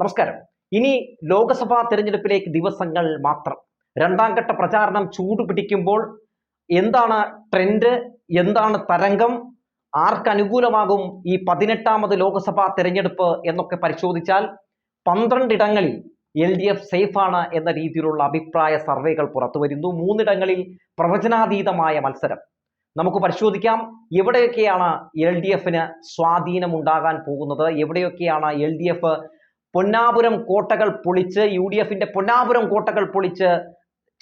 നമസ്കാരം. ഇനി ലോക്സഭാ തെരഞ്ഞെടുപ്പിലേക്ക് ദിവസങ്ങൾ മാത്രം. രണ്ടാം ഘട്ട പ്രചാരണം ചൂടുപിടിക്കുമ്പോൾ എന്താണ് ട്രെൻഡ് എന്താണ് തരംഗം? ആർക്കനുകൂലമാകും ഈ പതിനെട്ടാമത് ലോക്സഭാ തെരഞ്ഞെടുപ്പ് എന്നൊക്കെ പരിശോധിച്ചാൽ പന്ത്രണ്ടിടങ്ങളിൽ എൽ ഡി എഫ് സേഫാണ് എന്ന രീതിയിലുള്ള അഭിപ്രായ സർവേകൾ പുറത്തു വരുന്നു മൂന്നിടങ്ങളിൽ പ്രവചനാതീതമായ മത്സരം. നമുക്ക് പരിശോധിക്കാം. എവിടെയൊക്കെയാണ് എൽ ഡി എഫിന് സ്വാധീനമുണ്ടാകാൻ പോകുന്നത്? എവിടെയൊക്കെയാണ് എൽ ഡി എഫ് പൊന്നാപുരം കോട്ടകൾ പൊളിച്ച് യു ഡി എഫിന്റെ പൊന്നാപുരം കോട്ടകൾ പൊളിച്ച്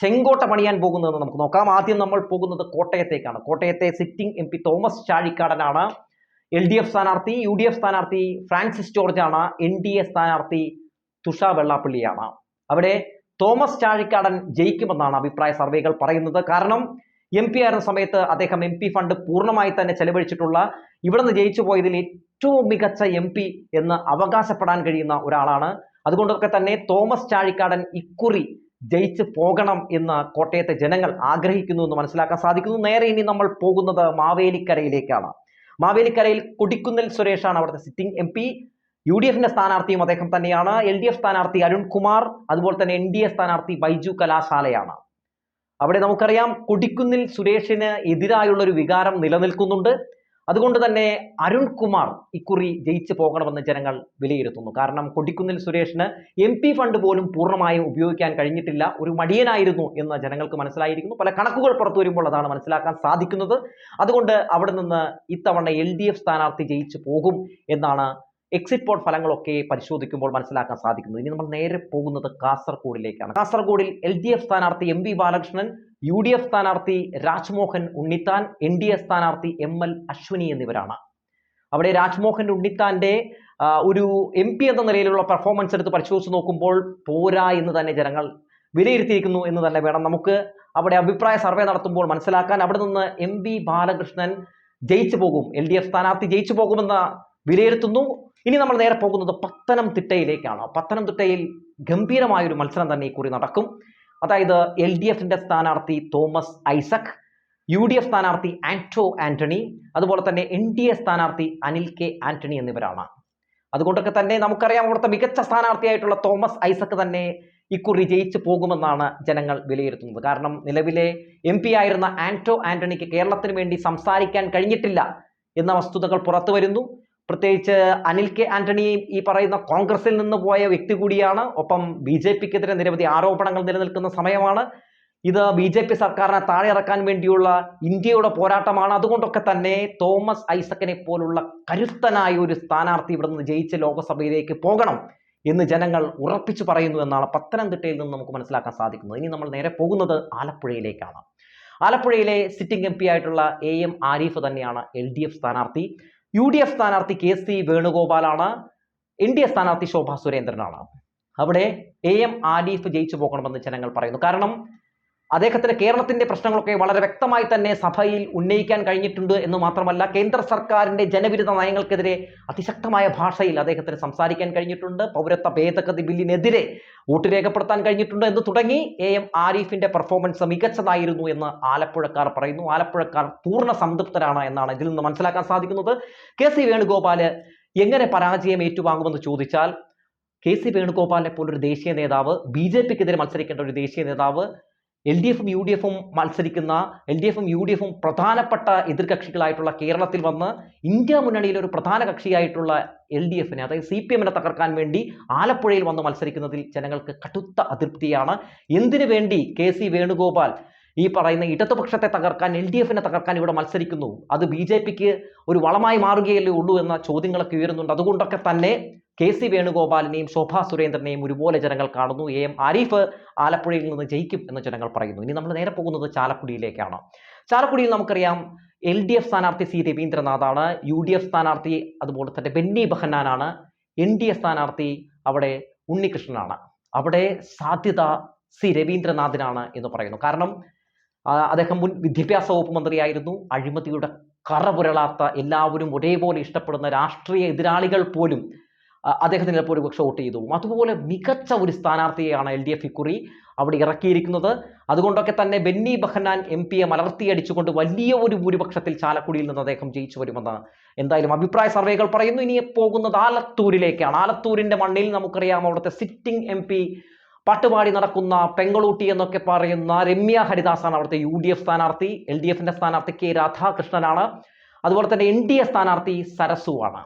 ചെങ്കോട്ട പണിയാൻ പോകുന്നതെന്ന് നമുക്ക് നോക്കാം. ആദ്യം നമ്മൾ പോകുന്നത് കോട്ടയത്തേക്കാണ്. കോട്ടയത്തെ സിറ്റിംഗ് എം പി തോമസ് ചാഴിക്കാടനാണ്. എൽ ഡി എഫ് സ്ഥാനാർത്ഥി യു ഡി എഫ് സ്ഥാനാർത്ഥി ഫ്രാൻസിസ് ജോർജ് ആണ് എൻ ഡി എ സ്ഥാനാർത്ഥി തുഷ വെള്ളാപ്പള്ളിയാണ്. അവിടെ തോമസ് ചാഴിക്കാടൻ ജയിക്കുമെന്നാണ് അഭിപ്രായ സർവേകൾ പറയുന്നത്. കാരണം എം പി ആയിരുന്ന സമയത്ത് അദ്ദേഹം എം പി ഫണ്ട് പൂർണമായി തന്നെ ചെലവഴിച്ചിട്ടുള്ള ഇവിടെ നിന്ന് ജയിച്ചു പോയതിൽ ഏറ്റവും മികച്ച എം പി എന്ന് അവകാശപ്പെടാൻ കഴിയുന്ന ഒരാളാണ്. അതുകൊണ്ടൊക്കെ തന്നെ തോമസ് ചാഴിക്കാടൻ ഇക്കുറി ജയിച്ച് പോകണം എന്ന് കോട്ടയത്തെ ജനങ്ങൾ ആഗ്രഹിക്കുന്നു എന്ന് മനസ്സിലാക്കാൻ സാധിക്കുന്നു. നേരെ ഇനി നമ്മൾ പോകുന്നത് മാവേലിക്കരയിലേക്കാണ്. മാവേലിക്കരയിൽ കൊടിക്കുന്നിൽ സുരേഷാണ് അവിടുത്തെ sitting M P U D എഫിന്റെ സ്ഥാനാർത്ഥിയും അദ്ദേഹം തന്നെയാണ്. എൽ ഡി എഫ് സ്ഥാനാർത്ഥി അരുൺകുമാർ അതുപോലെ തന്നെ എൻ ഡി എ സ്ഥാനാർത്ഥി ബൈജു കലാശാലയാണ്. അവിടെ നമുക്കറിയാം കൊടിക്കുന്നിൽ സുരേഷിന് എതിരായുള്ള ഒരു വികാരം നിലനിൽക്കുന്നുണ്ട്. അതുകൊണ്ട് തന്നെ അരുൺകുമാർ ഇക്കുറി ജയിച്ചു പോകണമെന്ന് ജനങ്ങൾ വിലയിരുത്തുന്നു. കാരണം കൊടിക്കുന്നിൽ സുരേഷിന് എം പി ഫണ്ട് പോലും പൂർണമായും ഉപയോഗിക്കാൻ കഴിഞ്ഞിട്ടില്ല. ഒരു മടിയനായിരുന്നു എന്ന് ജനങ്ങൾക്ക് മനസ്സിലായിരിക്കുന്നു. പല കണക്കുകൾ പുറത്തു വരുമ്പോൾ അതാണ് മനസ്സിലാക്കാൻ സാധിക്കുന്നത്. അതുകൊണ്ട് അവിടെ നിന്ന് ഇത്തവണ എൽ ഡി എഫ് സ്ഥാനാർത്ഥി ജയിച്ചു പോകും എന്നാണ് എക്സിറ്റ് പോൾ ഫലങ്ങളൊക്കെ പരിശോധിക്കുമ്പോൾ മനസ്സിലാക്കാൻ സാധിക്കുന്നത്. ഇനി നമ്മൾ നേരെ പോകുന്നത് കാസർഗോഡിലേക്കാണ്. കാസർഗോഡിൽ എൽ ഡി എഫ് സ്ഥാനാർത്ഥി M V Balakrishnan U D F സ്ഥാനാർത്ഥി Rajmohan Unnithan N D A സ്ഥാനാർത്ഥി എം എൽ അശ്വിനി എന്നിവരാണ്. അവിടെ രാജ്മോഹൻ ഉണ്ണിത്താന്റെ ഒരു എം പി എന്ന നിലയിലുള്ള പെർഫോമൻസ് എടുത്ത് പരിശോധിച്ച് നോക്കുമ്പോൾ പോരാ എന്ന് തന്നെ ജനങ്ങൾ വിലയിരുത്തിയിരിക്കുന്നു എന്ന് തന്നെ വേണം നമുക്ക് അവിടെ അഭിപ്രായ സർവേ നടത്തുമ്പോൾ മനസ്സിലാക്കാൻ. അവിടെ നിന്ന് എം വി ബാലകൃഷ്ണൻ ജയിച്ചു പോകും. എൽ ഡി എഫ് സ്ഥാനാർത്ഥി ജയിച്ചു പോകുമെന്ന് വിലയിരുത്തുന്നു. ഇനി നമ്മൾ നേരെ പോകുന്നത് പത്തനംതിട്ടയിലേക്കാണ്. പത്തനംതിട്ടയിൽ ഗംഭീരമായൊരു മത്സരം തന്നെ ഇക്കുറി നടക്കും. അതായത് എൽ ഡി എഫിന്റെ സ്ഥാനാർത്ഥി Thomas Isaac U D F സ്ഥാനാർത്ഥി ആന്റോ ആന്റണി അതുപോലെ തന്നെ എൻ ഡി എ സ്ഥാനാർത്ഥി അനിൽ കെ ആന്റണി എന്നിവരാണ്. അതുകൊണ്ടൊക്കെ തന്നെ നമുക്കറിയാം അവിടുത്തെ മികച്ച സ്ഥാനാർത്ഥിയായിട്ടുള്ള തോമസ് ഐസക് തന്നെ ഇക്കുറി ജയിച്ചു പോകുമെന്നാണ് ജനങ്ങൾ വിലയിരുത്തുന്നത്. കാരണം നിലവിലെ എം പി ആയിരുന്ന ആന്റോ ആന്റണിക്ക് കേരളത്തിന് വേണ്ടി സംസാരിക്കാൻ കഴിഞ്ഞിട്ടില്ല എന്ന വസ്തുതകൾ പുറത്തു വരുന്നു. പ്രത്യേകിച്ച് അനിൽ കെ ആന്റണി ഈ പറയുന്ന കോൺഗ്രസിൽ നിന്ന് പോയ വ്യക്തി കൂടിയാണ്. ഒപ്പം ബി ജെ പിക്കെതിരെ നിരവധി ആരോപണങ്ങൾ നിലനിൽക്കുന്ന സമയമാണ്. ഇത് ബി ജെ പി സർക്കാരിനെ താഴെ ഇറക്കാൻ വേണ്ടിയുള്ള ഇന്ത്യയുടെ പോരാട്ടമാണ്. അതുകൊണ്ടൊക്കെ തന്നെ തോമസ് ഐസക്കിനെ പോലുള്ള കരുത്തനായ ഒരു സ്ഥാനാർത്ഥി ഇവിടെ നിന്ന് ജയിച്ച് ലോകസഭയിലേക്ക് പോകണം എന്ന് ജനങ്ങൾ ഉറപ്പിച്ചു പറയുന്നു എന്നാണ് പത്തനംതിട്ടയിൽ നിന്ന് നമുക്ക് മനസ്സിലാക്കാൻ സാധിക്കുന്നത്. ഇനി നമ്മൾ നേരെ പോകുന്നത് ആലപ്പുഴയിലേക്കാണ്. ആലപ്പുഴയിലെ സിറ്റിംഗ് എം ആയിട്ടുള്ള എ എം ആരിഫ് തന്നെയാണ് എൽ ഡി എഫ് സ്ഥാനാർത്ഥി. യു ഡി എഫ് സ്ഥാനാർത്ഥി കെ സി വേണുഗോപാലാണ്. എൻ ഡി എ സ്ഥാനാർത്ഥി ശോഭ സുരേന്ദ്രനാണ്. അവിടെ എ എം ആരിഫ് ജയിച്ചു പോകണമെന്ന് ജനങ്ങൾ പറയുന്നു. കാരണം അദ്ദേഹത്തിന് കേരളത്തിന്റെ പ്രശ്നങ്ങളൊക്കെ വളരെ വ്യക്തമായി തന്നെ സഭയിൽ ഉന്നയിക്കാൻ കഴിഞ്ഞിട്ടുണ്ട് എന്ന് മാത്രമല്ല കേന്ദ്ര സർക്കാരിന്റെ ജനവിരുദ്ധ നയങ്ങൾക്കെതിരെ അതിശക്തമായ ഭാഷയിൽ അദ്ദേഹത്തിന് സംസാരിക്കാൻ കഴിഞ്ഞിട്ടുണ്ട്. പൗരത്വ ഭേദഗതി ബില്ലിനെതിരെ വോട്ട് രേഖപ്പെടുത്താൻ കഴിഞ്ഞിട്ടുണ്ട് എന്ന് തുടങ്ങി എ എം ആരിഫിന്റെ പെർഫോമൻസ് മികച്ചതായിരുന്നു എന്ന് ആലപ്പുഴക്കാർ പറയുന്നു. ആലപ്പുഴക്കാർ പൂർണ സംതൃപ്തരാണ് എന്നാണ് ഇതിൽ നിന്ന് മനസ്സിലാക്കാൻ സാധിക്കുന്നത്. കെ സി വേണുഗോപാൽ എങ്ങനെ പരാജയം ഏറ്റുവാങ്ങുമെന്ന് ചോദിച്ചാൽ കെ സി വേണുഗോപാലിനെ പോലൊരു ദേശീയ നേതാവ് ബി ജെ പിക്കെതിരെ മത്സരിക്കേണ്ട ഒരു ദേശീയ നേതാവ് എൽ ഡി എഫും യു ഡി എഫും മത്സരിക്കുന്ന എൽ ഡി എഫും യു ഡി എഫും പ്രധാനപ്പെട്ട എതിർകക്ഷികളായിട്ടുള്ള കേരളത്തിൽ വന്ന് ഇന്ത്യ മുന്നണിയിലെ ഒരു പ്രധാന കക്ഷിയായിട്ടുള്ള എൽ ഡി എഫിനെ അതായത് സി പി എമ്മിനെ തകർക്കാൻ വേണ്ടി ആലപ്പുഴയിൽ വന്ന് മത്സരിക്കുന്നതിൽ ജനങ്ങൾക്ക് കടുത്ത അതൃപ്തിയാണ്. എന്തിനു വേണ്ടി കെ സി വേണുഗോപാൽ ഈ പറയുന്ന ഇടതുപക്ഷത്തെ തകർക്കാൻ എൽ ഡി എഫിനെ തകർക്കാൻ ഇവിടെ മത്സരിക്കുന്നു. അത് ബി ജെ പിക്ക് ഒരു വളമായി മാറുകയല്ലേ ഉള്ളൂ എന്ന ചോദ്യങ്ങളൊക്കെ ഉയരുന്നുണ്ട്. അതുകൊണ്ടൊക്കെ തന്നെ കെ സി വേണുഗോപാലിനെയും ശോഭാ സുരേന്ദ്രനെയും ഒരുപോലെ ജനങ്ങൾ കാണുന്നു. എ എം ആരിഫ് ആലപ്പുഴയിൽ നിന്ന് ജയിക്കും എന്ന് ജനങ്ങൾ പറയുന്നു. ഇനി നമ്മൾ നേരെ പോകുന്നത് ചാലക്കുടിയിലേക്കാണ്. ചാലക്കുടിയിൽ നമുക്കറിയാം എൽ ഡി എഫ് സ്ഥാനാർത്ഥി സി രവീന്ദ്രനാഥാണ് യു ഡി എഫ് സ്ഥാനാർത്ഥി അതുപോലെ തന്നെ ബെന്നി ബെഹന്നാനാണ് എൻ ഡി എ സ്ഥാനാർത്ഥി അവിടെ ഉണ്ണികൃഷ്ണനാണ്. അവിടെ സാധ്യത സി രവീന്ദ്രനാഥിനാണ് എന്ന് പറയുന്നു. കാരണം അദ്ദേഹം മുൻ വിദ്യാഭ്യാസ വകുപ്പ് മന്ത്രിയായിരുന്നു. അഴിമതിയുടെ കറപുരളാത്ത എല്ലാവരും ഒരേപോലെ ഇഷ്ടപ്പെടുന്ന രാഷ്ട്രീയ എതിരാളികൾ പോലും അദ്ദേഹത്തിന് ചിലപ്പോൾ ഒരുപക്ഷെ വോട്ട് ചെയ്തു. അതുപോലെ മികച്ച ഒരു സ്ഥാനാർത്ഥിയെയാണ് എൽ ഡി എഫ് ഇക്കുറി അവിടെ ഇറക്കിയിരിക്കുന്നത്. അതുകൊണ്ടൊക്കെ തന്നെ ബെന്നി ബഹനാൻ എം പിയെ മലർത്തിയടിച്ചുകൊണ്ട് വലിയ ഒരു ഭൂരിപക്ഷത്തിൽ ചാലക്കുടിയിൽ നിന്ന് അദ്ദേഹം ജയിച്ചു വരുമെന്ന് എന്തായാലും അഭിപ്രായ സർവേകൾ പറയുന്നു. ഇനി പോകുന്നത് ആലത്തൂരിലേക്കാണ്. ആലത്തൂരിന്റെ മണ്ണിൽ നമുക്കറിയാം അവിടുത്തെ സിറ്റിംഗ് എം പാട്ടുപാടി നടക്കുന്ന പെങ്കളൂട്ടി എന്നൊക്കെ പറയുന്ന രമ്യ ഹരിദാസാണ് അവിടുത്തെ യു ഡി എഫ് സ്ഥാനാർത്ഥി എൽ ഡി എഫിന്റെ സ്ഥാനാർത്ഥി കെ രാധാകൃഷ്ണനാണ്. അതുപോലെ തന്നെ എൻ ഡി എ സ്ഥാനാർത്ഥി സരസുവാണ്.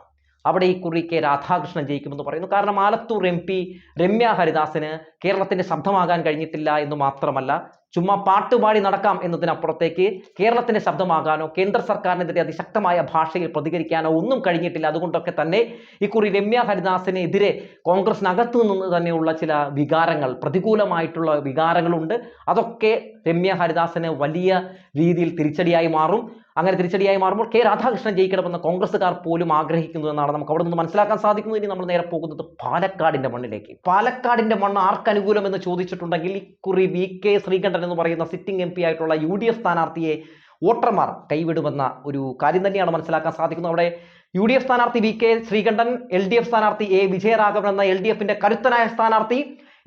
അവിടെ ഈ കുറി കെ രാധാകൃഷ്ണൻ ജയിക്കുമെന്ന് പറയുന്നു. കാരണം ആലത്തൂർ എം പി രമ്യ ഹരിദാസിന് കേരളത്തിന്റെ ശബ്ദമാകാൻ കഴിഞ്ഞിട്ടില്ല എന്ന് മാത്രമല്ല ചുമ്മാ പാട്ടുപാടി നടക്കാം എന്നതിനപ്പുറത്തേക്ക് കേരളത്തിന്റെ ശബ്ദമാകാനോ കേന്ദ്ര സർക്കാരിനെതിരെ അതിശക്തമായ ഭാഷയിൽ പ്രതികരിക്കാനോ ഒന്നും കഴിഞ്ഞിട്ടില്ല. അതുകൊണ്ടൊക്കെ തന്നെ ഇക്കുറി രമ്യ ഹരിദാസിനെതിരെ കോൺഗ്രസിനകത്തു നിന്ന് തന്നെയുള്ള ചില വികാരങ്ങൾ പ്രതികൂലമായിട്ടുള്ള വികാരങ്ങളുണ്ട്. അതൊക്കെ രമ്യ ഹരിദാസിന് വലിയ രീതിയിൽ തിരിച്ചടിയായി മാറും. അങ്ങനെ തിരിച്ചടിയായി മാറുമ്പോൾ കെ രാധാകൃഷ്ണൻ ജയിക്കണമെന്ന് കോൺഗ്രസ്സുകാർ പോലും ആഗ്രഹിക്കുന്നു എന്നാണ് നമുക്ക് അവിടെ നിന്ന് മനസ്സിലാക്കാൻ സാധിക്കുന്നത് ഇനി നമ്മൾ നേരെ പോകുന്നത് പാലക്കാടിന്റെ മണ്ണിലേക്ക്. പാലക്കാടിന്റെ മണ്ണ് ആർക്ക് അനുകൂലം എന്ന് ചോദിച്ചിട്ടുണ്ടെങ്കിൽ ഇക്കുറി വി കെ ശ്രീകണ്ഠൻ എന്ന് പറയുന്ന സിറ്റിംഗ് എം പി ആയിട്ടുള്ള യു ഡി എഫ് സ്ഥാനാർത്ഥിയെ വോട്ടർമാർ കൈവിടുമെന്ന ഒരു കാര്യം തന്നെയാണ് മനസ്സിലാക്കാൻ സാധിക്കുന്നത്. അവിടെ യു ഡി എഫ് സ്ഥാനാർത്ഥി V K Sreekandan L D F സ്ഥാനാർത്ഥി എ വിജയരാഘവൻ എന്ന എൽ ഡി എഫിന്റെ കരുത്തനായ സ്ഥാനാർത്ഥി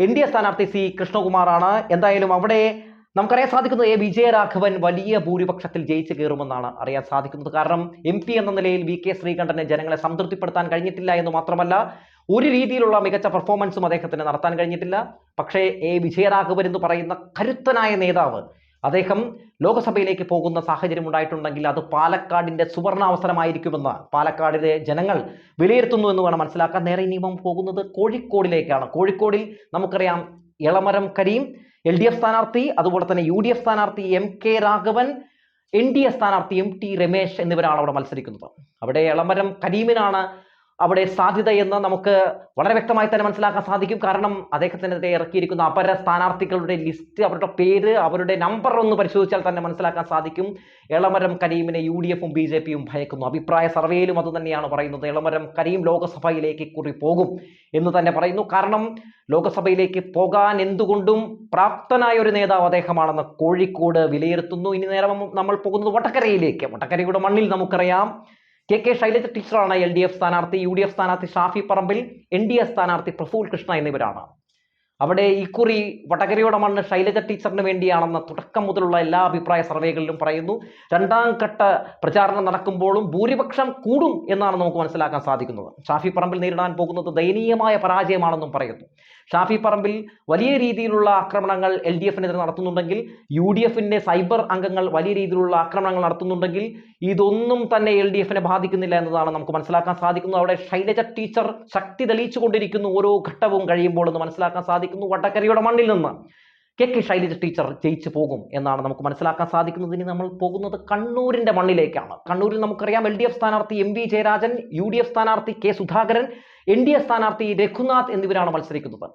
എൻ ഡി എ സ്ഥാനാർത്ഥി സി കൃഷ്ണകുമാറാണ്. എന്തായാലും അവിടെ നമുക്കറിയാൻ സാധിക്കുന്നത് എ വിജയരാഘവൻ വലിയ ഭൂരിപക്ഷത്തിൽ ജയിച്ചു കയറുമെന്നാണ് അറിയാൻ സാധിക്കുന്നത്. കാരണം എം പി എന്ന നിലയിൽ വി കെ ശ്രീകണ്ഠനെ ജനങ്ങളെ സംതൃപ്തിപ്പെടുത്താൻ കഴിഞ്ഞിട്ടില്ല എന്ന് മാത്രമല്ല ഒരു രീതിയിലുള്ള മികച്ച പെർഫോമൻസും അദ്ദേഹത്തിന് നടത്താൻ കഴിഞ്ഞിട്ടില്ല. പക്ഷേ എ വിജയരാഘവൻ എന്ന് പറയുന്ന കരുത്തനായ നേതാവ് അദ്ദേഹം ലോകസഭയിലേക്ക് പോകുന്ന സാഹചര്യം ഉണ്ടായിട്ടുണ്ടെങ്കിൽ അത് പാലക്കാടിന്റെ സുവർണാവസരമായിരിക്കുമെന്ന് പാലക്കാടിലെ ജനങ്ങൾ വിലയിരുത്തുന്നു എന്ന് വേണം മനസ്സിലാക്കാൻ. നേരെ നിയമം പോകുന്നത് കോഴിക്കോടിലേക്കാണ്. കോഴിക്കോടിൽ നമുക്കറിയാം Elamaram Kareem L D F സ്ഥാനാർത്ഥി അതുപോലെ തന്നെ യു ഡി എഫ് സ്ഥാനാർത്ഥി M K Raghavan N D A സ്ഥാനാർത്ഥി എം ടി രമേശ് എന്നിവരാണ് അവിടെ മത്സരിക്കുന്നത്. അവിടെ എളമരം കരീമിനാണ് അവിടെ സാധ്യതയെന്ന് നമുക്ക് വളരെ വ്യക്തമായി തന്നെ മനസ്സിലാക്കാൻ സാധിക്കും. കാരണം അദ്ദേഹത്തിനെതിരെ ഇറക്കിയിരിക്കുന്ന അപര സ്ഥാനാർത്ഥികളുടെ ലിസ്റ്റ് അവരുടെ പേര് അവരുടെ നമ്പർ ഒന്ന് പരിശോധിച്ചാൽ തന്നെ മനസ്സിലാക്കാൻ സാധിക്കും. എളമരം കരീമിനെ യു ഡി എഫും ബി ജെ പിയും ഭയക്കുന്നു. അഭിപ്രായ സർവേയിലും അത് തന്നെയാണ് പറയുന്നത്. എളമരം കരീം ലോകസഭയിലേക്ക് കുറി പോകും എന്ന് തന്നെ പറയുന്നു. കാരണം ലോകസഭയിലേക്ക് പോകാൻ എന്തുകൊണ്ടും പ്രാപ്തനായ ഒരു നേതാവ് അദ്ദേഹമാണെന്ന് കോഴിക്കോട് വിലയിരുത്തുന്നു. ഇനി നേരം നമ്മൾ പോകുന്നത് വടകരയിലേക്ക്. വടകരയുടെ മണ്ണിൽ നമുക്കറിയാം. കെ കെ ശൈലജ ടീച്ചറാണ് എൽ ഡി എഫ് സ്ഥാനാർത്ഥി യു ഡി എഫ് സ്ഥാനാർത്ഥി Shafi Parambil N D A സ്ഥാനാർത്ഥി പ്രഫുൽ കൃഷ്ണ എന്നിവരാണ്. അവിടെ ഇക്കുറി വടകരയുടെ മണ്ണ് ശൈലജ ടീച്ചറിന് വേണ്ടിയാണെന്ന് തുടക്കം മുതലുള്ള എല്ലാ അഭിപ്രായ സർവേകളിലും പറയുന്നു. രണ്ടാം ഘട്ട പ്രചാരണം നടക്കുമ്പോഴും ഭൂരിപക്ഷം കൂടും എന്നാണ് നമുക്ക് മനസ്സിലാക്കാൻ സാധിക്കുന്നത്. ഷാഫി പറമ്പിൽ നേരിടാൻ പോകുന്നത് ദയനീയമായ പരാജയമാണെന്നും പറയുന്നു. ഷാഫി പറമ്പിൽ വലിയ രീതിയിലുള്ള ആക്രമണങ്ങൾ എൽ ഡി എഫിനെതിരെ നടത്തുന്നുണ്ടെങ്കിൽ യു ഡി എഫിന്റെ സൈബർ അംഗങ്ങൾ വലിയ രീതിയിലുള്ള ആക്രമണങ്ങൾ നടത്തുന്നുണ്ടെങ്കിൽ ഇതൊന്നും തന്നെ എൽ ഡി എഫിനെ ബാധിക്കുന്നില്ല എന്നതാണ് നമുക്ക് മനസ്സിലാക്കാൻ സാധിക്കുന്നത്. അവിടെ ശൈലജ ടീച്ചർ ശക്തി തെളിയിച്ചുകൊണ്ടിരിക്കുന്നു ഓരോ ഘട്ടവും കഴിയുമ്പോൾ എന്ന് മനസ്സിലാക്കാൻ സാധിക്കുന്നു വടക്കരയുടെ മണ്ണിൽ നിന്ന്. കെ കെ ശൈലജ ടീച്ചർ ജയിച്ചു പോകും എന്നാണ് നമുക്ക് മനസ്സിലാക്കാൻ സാധിക്കുന്നത്. ഇനി നമ്മൾ പോകുന്നത് കണ്ണൂരിന്റെ മണ്ണിലേക്കാണ്. കണ്ണൂരിൽ നമുക്കറിയാം എൽ ഡി എഫ് സ്ഥാനാർത്ഥി M V Jayarajan U D F സ്ഥാനാർത്ഥി K Sudhakaran N D A സ്ഥാനാർത്ഥി രഘുനാഥ് എന്നിവരാണ് മത്സരിക്കുന്നത്.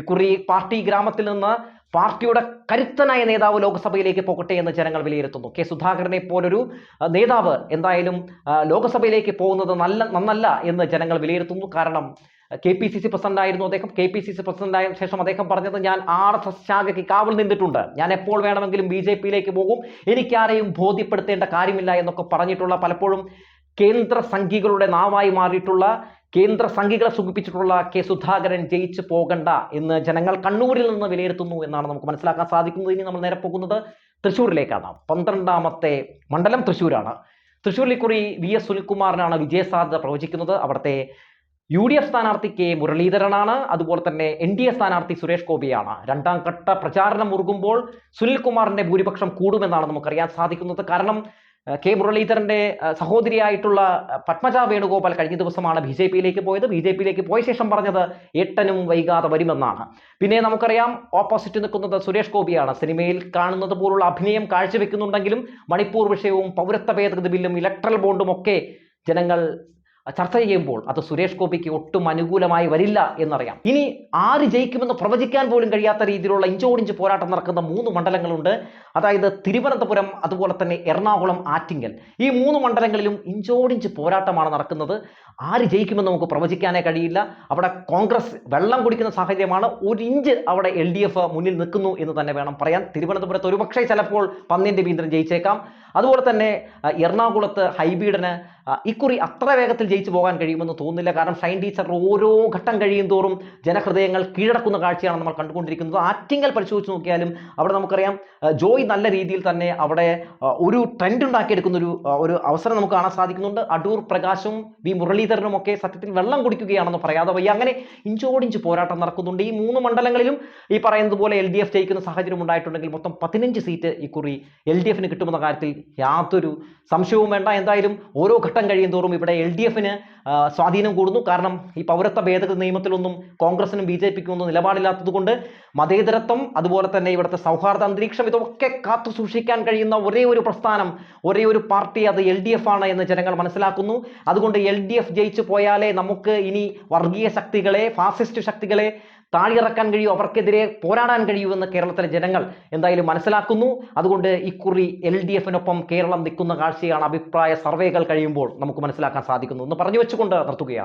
ഇക്കുറി പാർട്ടി ഗ്രാമത്തിൽ നിന്ന് പാർട്ടിയുടെ കരുത്തനായ നേതാവ് ലോക്സഭയിലേക്ക് പോകട്ടെ എന്ന് ജനങ്ങൾ വിലയിരുത്തുന്നു. കെ സുധാകരനെ പോലൊരു നേതാവ് എന്തായാലും ലോക്സഭയിലേക്ക് പോകുന്നത് നല്ല നന്നല്ല എന്ന് ജനങ്ങൾ വിലയിരുത്തുന്നു. കാരണം K P C C president ആയിരുന്നു അദ്ദേഹം. K P C C president ആയ ശേഷം അദ്ദേഹം പറഞ്ഞത് ഞാൻ ആർ എസ് എസ് ശാഖയ്ക്ക് കാവൽ നിന്നിട്ടുണ്ട്. ഞാൻ എപ്പോൾ വേണമെങ്കിലും ബി ജെ പിയിലേക്ക് പോകും. എനിക്കാരെയും ബോധ്യപ്പെടുത്തേണ്ട കാര്യമില്ല എന്നൊക്കെ പറഞ്ഞിട്ടുള്ള പലപ്പോഴും കേന്ദ്ര സംഘികളുടെ നാവായി മാറിയിട്ടുള്ള കേന്ദ്ര സംഘികളെ സുഖിപ്പിച്ചിട്ടുള്ള കെ സുധാകരൻ ജയിച്ചു പോകണ്ട എന്ന് ജനങ്ങൾ കണ്ണൂരിൽ നിന്ന് വിലയിരുത്തുന്നു എന്നാണ് നമുക്ക് മനസ്സിലാക്കാൻ സാധിക്കുന്നത്. ഇനി നമ്മൾ നേരെ പോകുന്നത് തൃശ്ശൂരിലേക്കാണ്. പന്ത്രണ്ടാമത്തെ മണ്ഡലം തൃശ്ശൂരാണ്. തൃശ്ശൂരിൽ കുറി വി എസ് സുനിൽകുമാറിനാണ് വിജയസാധ്യത പ്രവചിക്കുന്നത്. അവിടുത്തെ യു ഡി എഫ് സ്ഥാനാർത്ഥി കെ മുരളീധരനാണ്. അതുപോലെ തന്നെ എൻ ഡി എ സ്ഥാനാർത്ഥി സുരേഷ് ഗോപിയാണ്. രണ്ടാം ഘട്ട പ്രചാരണം മുറുകുമ്പോൾ സുനിൽകുമാറിന്റെ ഭൂരിപക്ഷം കൂടുമെന്നാണ് നമുക്കറിയാൻ സാധിക്കുന്നത്. കാരണം കെ മുരളീധരന്റെ സഹോദരിയായിട്ടുള്ള പത്മജ വേണുഗോപാൽ കഴിഞ്ഞ ദിവസമാണ് ബി ജെ പിയിലേക്ക് പോയത്. ബി ജെ പിയിലേക്ക് പോയ ശേഷം പറഞ്ഞത് എട്ടനും വൈകാതെ വരുമെന്നാണ്. പിന്നെ നമുക്കറിയാം ഓപ്പോസിറ്റ് നിൽക്കുന്നത് സുരേഷ് ഗോപിയാണ്. സിനിമയിൽ കാണുന്നത് പോലുള്ള അഭിനയം കാഴ്ചവെക്കുന്നുണ്ടെങ്കിലും മണിപ്പൂർ വിഷയവും പൗരത്വ ഭേദഗതി ബില്ലും ഇലക്ട്രൽ ബോണ്ടും ഒക്കെ ജനങ്ങൾ ചർച്ച ചെയ്യുമ്പോൾ അത് സുരേഷ് ഗോപിക്ക് ഒട്ടും അനുകൂലമായി വരില്ല എന്നറിയാം. ഇനി ആര് ജയിക്കുമെന്ന് പ്രവചിക്കാൻ പോലും കഴിയാത്ത രീതിയിലുള്ള ഇഞ്ചോടിഞ്ച് പോരാട്ടം നടക്കുന്ന മൂന്ന് മണ്ഡലങ്ങളുണ്ട്. അതായത് തിരുവനന്തപുരം അതുപോലെ തന്നെ എറണാകുളം ആറ്റിങ്ങൽ. ഈ മൂന്ന് മണ്ഡലങ്ങളിലും ഇഞ്ചോടിഞ്ച് പോരാട്ടമാണ് നടക്കുന്നത്. ആര് ജയിക്കുമെന്ന് നമുക്ക് പ്രവചിക്കാനേ കഴിയില്ല. അവിടെ കോൺഗ്രസ് വെള്ളം കുടിക്കുന്ന സാഹചര്യമാണ്. ഒരു ഇഞ്ച് അവിടെ എൽ ഡി എഫ് മുന്നിൽ നിൽക്കുന്നു എന്ന് തന്നെ വേണം പറയാൻ. തിരുവനന്തപുരത്ത് ഒരുപക്ഷെ ചിലപ്പോൾ പന്നിന്റെ വീന്ദ്രൻ ജയിച്ചേക്കാം. അതുപോലെ തന്നെ എറണാകുളത്ത് ഹൈബീഡന് ഇക്കുറി അത്ര വേഗത്തിൽ ജയിച്ചു പോകാൻ കഴിയുമെന്ന് തോന്നുന്നില്ല. കാരണം ഷൈൻ ടീച്ചർ ഓരോ ഘട്ടം കഴിയും തോറും ജനഹൃദയങ്ങൾ കീഴടക്കുന്ന കാഴ്ചയാണ് നമ്മൾ കണ്ടുകൊണ്ടിരിക്കുന്നത്. ആറ്റിങ്ങൽ പരിശോധിച്ച് നോക്കിയാലും അവിടെ നമുക്കറിയാം ജോയ് നല്ല രീതിയിൽ തന്നെ അവിടെ ഒരു ട്രെൻഡ് ഉണ്ടാക്കിയെടുക്കുന്ന ഒരു ഒരു അവസരം നമുക്ക് കാണാൻ സാധിക്കുന്നുണ്ട്. അടൂർ പ്രകാശും വി മുരളീധരനും ഒക്കെ സത്യത്തിൽ വെള്ളം കുടിക്കുകയാണെന്ന് പറയാതെ വയ്യ. അങ്ങനെ ഇഞ്ചോടിഞ്ച് പോരാട്ടം നടക്കുന്നുണ്ട്. ഈ മൂന്ന് മണ്ഡലങ്ങളിലും ഈ പറയുന്നത് പോലെ എൽ ഡി എഫ് ജയിക്കുന്ന സാഹചര്യം ഉണ്ടായിട്ടുണ്ടെങ്കിൽ മൊത്തം പതിനഞ്ച് സീറ്റ് ഇക്കുറി എൽ ഡി എഫിന് കിട്ടുമെന്ന കാര്യത്തിൽ യാതൊരു സംശയവും വേണ്ട. എന്തായാലും ഓരോ ഘട്ടം കഴിയും തോറും ഇവിടെ എൽ ഡി എഫിന് സ്വാധീനം കൂടുന്നു. കാരണം ഈ പൗരത്വ ഭേദഗതി നിയമത്തിലൊന്നും കോൺഗ്രസിനും ബി ജെ പിക്കും ഒന്നും നിലപാടില്ലാത്തതുകൊണ്ട് മതേതരത്വം അതുപോലെ തന്നെ ഇവിടുത്തെ സൗഹാർദ്ദ അന്തരീക്ഷം ഇതൊക്കെ കാത്തു സൂക്ഷിക്കാൻ കഴിയുന്ന ഒരേ ഒരു പ്രസ്ഥാനം ഒരേ ഒരു പാർട്ടി അത് എൽ ഡി എഫ് ആണ് എന്ന് ജനങ്ങൾ മനസ്സിലാക്കുന്നു. അതുകൊണ്ട് എൽ ഡി എഫ് ജയിച്ചു പോയാലേ നമുക്ക് ഇനി വർഗീയ ശക്തികളെ ഫാസിസ്റ്റ് ശക്തികളെ താഴിറക്കാൻ കഴിയൂ അവർക്കെതിരെ പോരാടാൻ കഴിയൂ എന്ന് കേരളത്തിലെ ജനങ്ങൾ എന്തായാലും മനസ്സിലാക്കുന്നു. അതുകൊണ്ട് ഇക്കുറി എൽ ഡി എഫിനൊപ്പം കേരളം നിൽക്കുന്ന കാഴ്ചയാണ് അഭിപ്രായ സർവേകൾ കഴിയുമ്പോൾ നമുക്ക് മനസ്സിലാക്കാൻ സാധിക്കുന്നു എന്ന് പറഞ്ഞു വെച്ചുകൊണ്ട് നിർത്തുകയാണ്.